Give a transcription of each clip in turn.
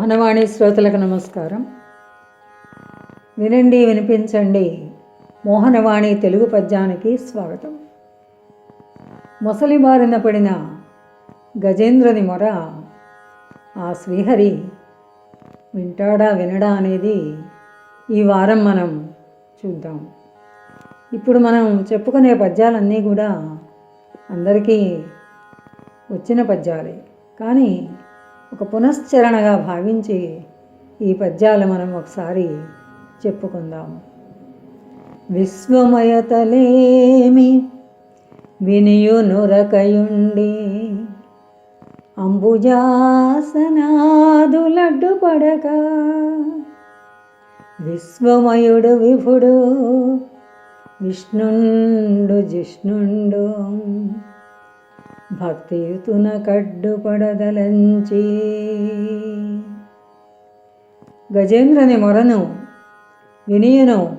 మోహనవాణి శ్రోతలకు నమస్కారం. వినండి వినిపించండి. మోహనవాణి తెలుగు పద్యానికి స్వాగతం. ముసలి బారిన పడిన గజేంద్రుని మొర ఆ శ్రీహరి వింటాడా వినడా అనేది ఈ వారం మనం చూద్దాం. ఇప్పుడు మనం చెప్పుకునే పద్యాలన్నీ కూడా అందరికీ వచ్చిన పద్యాలే. కానీ ఒక పునశ్చరణగా భావించి ఈ పద్యాలు మనం ఒకసారి చెప్పుకుందాం విశ్వమయతలేమి వినియునురకయుండి అంబుజాసనాదులడ్డు పడక. విశ్వమయుడు విభుడు విష్ణుండు జిష్ణుండు భక్తియుతున కడ్డుపడదలంచి గజేంద్రుని మొరను వినియును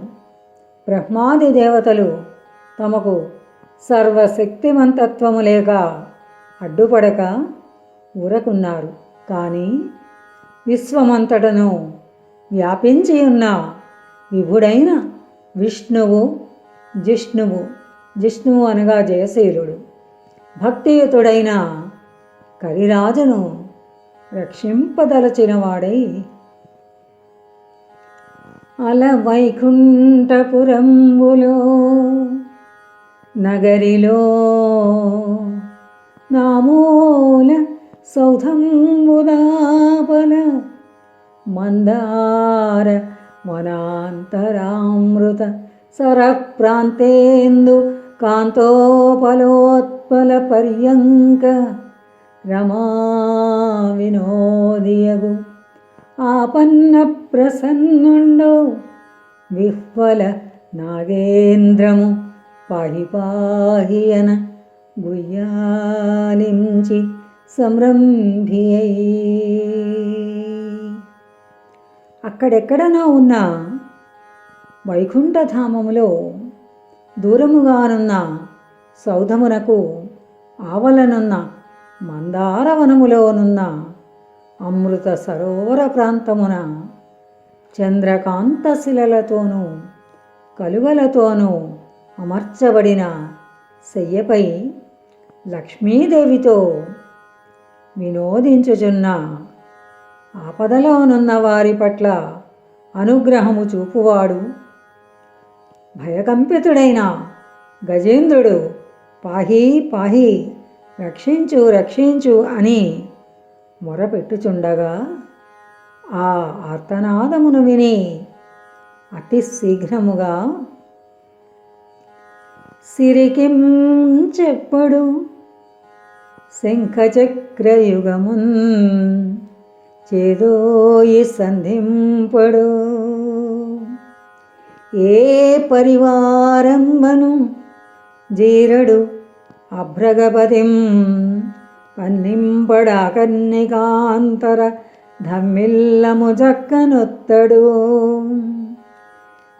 బ్రహ్మాది దేవతలు తమకు సర్వశక్తిమంతత్వము లేక అడ్డుపడక ఊరకున్నారు. కానీ విశ్వమంతటను వ్యాపించి ఉన్న విభుడైన విష్ణువు జిష్ణువు జిష్ణువు అనగా జయశీలుడు. భక్తియుతుడైన కరిరాజును రక్షింపదలచినవాడై అల వైకుంఠపురంబులో నగరిలో నామూల సౌధంబుదాపన మందార వనాంతరామృత సరప్రాంతేందు కాంతోపలోత్పలపర్యంక రమా వినోదియగు. ఆపన్న ప్రసన్నుండు విహ్వల నాగేంద్రము పాహి పాహియన గుయ్యాలించి సంరంభియై. అక్కడెక్కడనో ఉన్న వైకుంఠధామములో దూరముగానున్న సౌధమునకు ఆవలనున్న మందారవనములోనున్న అమృత సరోవర ప్రాంతమున చంద్రకాంత శిలలతోనూ కలువలతోనూ అమర్చబడిన శయ్యపై లక్ష్మీదేవితో వినోదించుచున్న ఆపదలోనున్న వారి పట్ల అనుగ్రహము చూపువాడు భయకంపితుడైన గజేంద్రుడు పాహి పాహి రక్షించు రక్షించు అని మొరపెట్టుచుండగా ఆ ఆర్తనాదమును విని అతి శీఘ్రముగా సిరికిం చెప్పడు. శంఖచక్రయుగమున్ చేదోయి సంధింపడు. ఏ పరివారంబను? జీరడు అభ్రగపతిం పన్నింపడా కన్నికాంతర ధమ్మిల్లము జక్కనొత్తడు.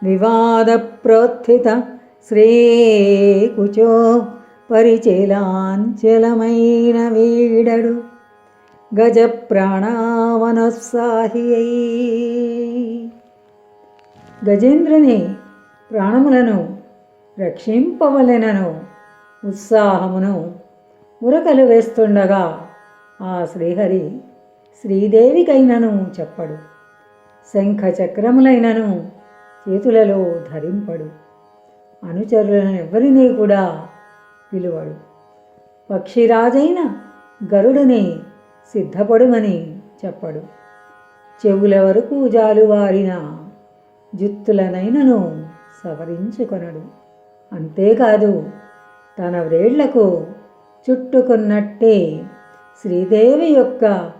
వివాద ప్రోత్థిత శ్రీకుచో పరిచలాంచలమైన వీడడు. గజ ప్రాణావనోత్సాహి గజేంద్రుని ప్రాణములను రక్షింపవలెనను ఉత్సాహమును ఉరకలు వేస్తుండగా ఆ శ్రీహరి శ్రీదేవికైనను చెప్పడు. శంఖ చక్రములైనను చేతులలో ధరింపడు. అనుచరులను ఎవరినీ కూడా పిలువడు. పక్షిరాజైన గరుడుని సిద్ధపడుమని చెప్పడు. చెవుల వరకు జాలువారిన జుత్తులనైనను సవరించుకొనడు. అంతేకాదు తన వ్రేళ్ళకు చుట్టుకున్నట్టే శ్రీదేవి యొక్క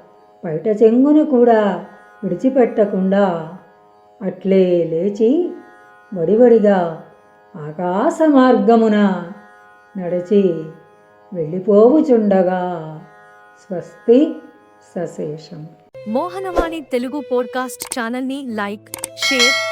పైట చెంగును కూడా విడిచిపెట్టకుండా అట్లే లేచి వడివడిగా ఆకాశ మార్గమున నడిచి వెళ్ళిపోవుచుండగా స్వస్తి సశేషం. మోహనవాణి తెలుగు పోడ్కాస్ట్ ఛానల్ని లైక్ షేర్